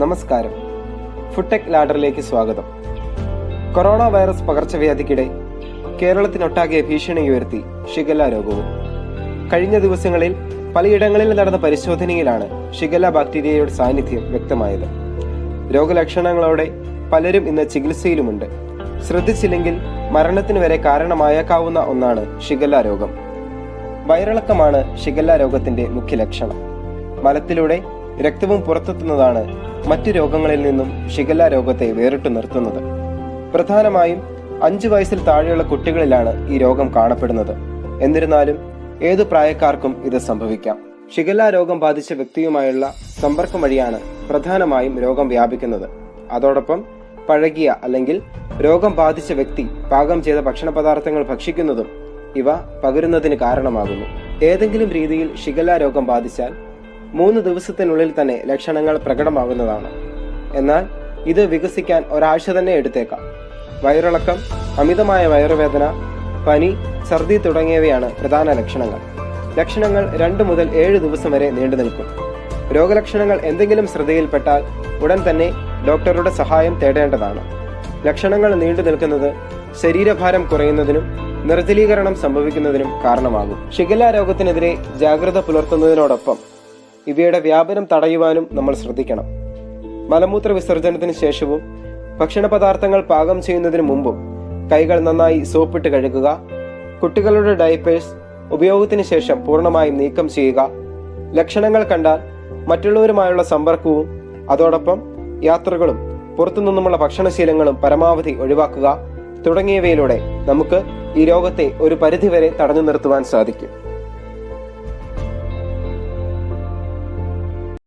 നമസ്കാരം. ഫുഡ്ടെക് ലാഡറിലേക്ക് സ്വാഗതം. Corona virus പകർച്ചവ്യാധിക്കിടെ കേരളത്തിനൊട്ടാകെ ഭീഷണി ഉയർത്തി ഷിഗല്ല രോഗവും കഴിഞ്ഞ ദിവസങ്ങളിൽ പലയിടങ്ങളിൽ നടന്ന പരിശോധനയിലാണ് ഷിഗല്ല ബാക്ടീരിയയുടെ സാന്നിധ്യം വ്യക്തമായത്. രോഗലക്ഷണങ്ങളോടെ പലരും ഇന്ന് ചികിത്സയിലുമുണ്ട്. ശ്രദ്ധിച്ചില്ലെങ്കിൽ മരണത്തിന് വരെ കാരണമായേക്കാവുന്ന ഒന്നാണ് ഷിഗല്ല രോഗം വയറിളക്കമാണ് ഷിഗല്ല രോഗത്തിന്റെ മുഖ്യ ലക്ഷണം മലത്തിലൂടെ രക്തവും പുറത്തെത്തുന്നതാണ് മറ്റു രോഗങ്ങളിൽ നിന്നും ഷിഗല്ല രോഗത്തെ വേറിട്ടു നിർത്തുന്നത്. പ്രധാനമായും അഞ്ചു വയസ്സിൽ താഴെയുള്ള കുട്ടികളിലാണ് ഈ രോഗം കാണപ്പെടുന്നത്. എന്നിരുന്നാലും ഏതു പ്രായക്കാർക്കും ഇത് സംഭവിക്കാം. ഷിഗല്ല രോഗം ബാധിച്ച വ്യക്തിയുമായുള്ള സമ്പർക്കം വഴിയാണ് പ്രധാനമായും രോഗം വ്യാപിക്കുന്നത്. അതോടൊപ്പം പഴകിയ അല്ലെങ്കിൽ രോഗം ബാധിച്ച വ്യക്തി പാകം ചെയ്ത ഭക്ഷണ പദാർത്ഥങ്ങൾ ഭക്ഷിക്കുന്നതും ഇവ പകരുന്നതിന് കാരണമാകുന്നു. ഏതെങ്കിലും രീതിയിൽ ഷിഗല്ല രോഗം ബാധിച്ചാൽ മൂന്ന് ദിവസത്തിനുള്ളിൽ തന്നെ ലക്ഷണങ്ങൾ പ്രകടമാകുന്നതാണ്. എന്നാൽ ഇത് വികസിക്കാൻ ഒരാഴ്ച തന്നെ എടുത്തേക്കാം. വയറിളക്കം അമിതമായ വയറുവേദന പനി ഛർദി തുടങ്ങിയവയാണ് പ്രധാന ലക്ഷണങ്ങൾ. ലക്ഷണങ്ങൾ രണ്ട് മുതൽ ഏഴ് ദിവസം വരെ നീണ്ടു നിൽക്കും. രോഗലക്ഷണങ്ങൾ എന്തെങ്കിലും ശ്രദ്ധയിൽപ്പെട്ടാൽ ഉടൻ തന്നെ ഡോക്ടറുടെ സഹായം തേടേണ്ടതാണ്. ലക്ഷണങ്ങൾ നീണ്ടു നിൽക്കുന്നത് ശരീരഭാരം കുറയുന്നതിനും നിർജലീകരണം സംഭവിക്കുന്നതിനും കാരണമാകും. ഷിഗല്ല രോഗത്തിനെതിരെ ജാഗ്രത പുലർത്തുന്നതിനോടൊപ്പം ഇവയുടെ വ്യാപനം തടയുവാനും നമ്മൾ ശ്രദ്ധിക്കണം. മലമൂത്ര വിസർജനത്തിന് ശേഷവും ഭക്ഷണ പദാർത്ഥങ്ങൾ പാകം ചെയ്യുന്നതിന് മുമ്പും കൈകൾ നന്നായി സോപ്പിട്ട് കഴുകുക കുട്ടികളുടെ ഡയപ്പേഴ്സ് ഉപയോഗത്തിന് ശേഷം പൂർണമായും നീക്കം ചെയ്യുക ലക്ഷണങ്ങൾ കണ്ടാൽ മറ്റുള്ളവരുമായുള്ള സമ്പർക്കവും അതോടൊപ്പം യാത്രകളും പുറത്തുനിന്നുമുള്ള ഭക്ഷണശീലങ്ങളും പരമാവധി ഒഴിവാക്കുക തുടങ്ങിയവയിലൂടെ നമുക്ക് ഈ രോഗത്തെ ഒരു പരിധിവരെ തടഞ്ഞു നിർത്തുവാൻ സാധിക്കും.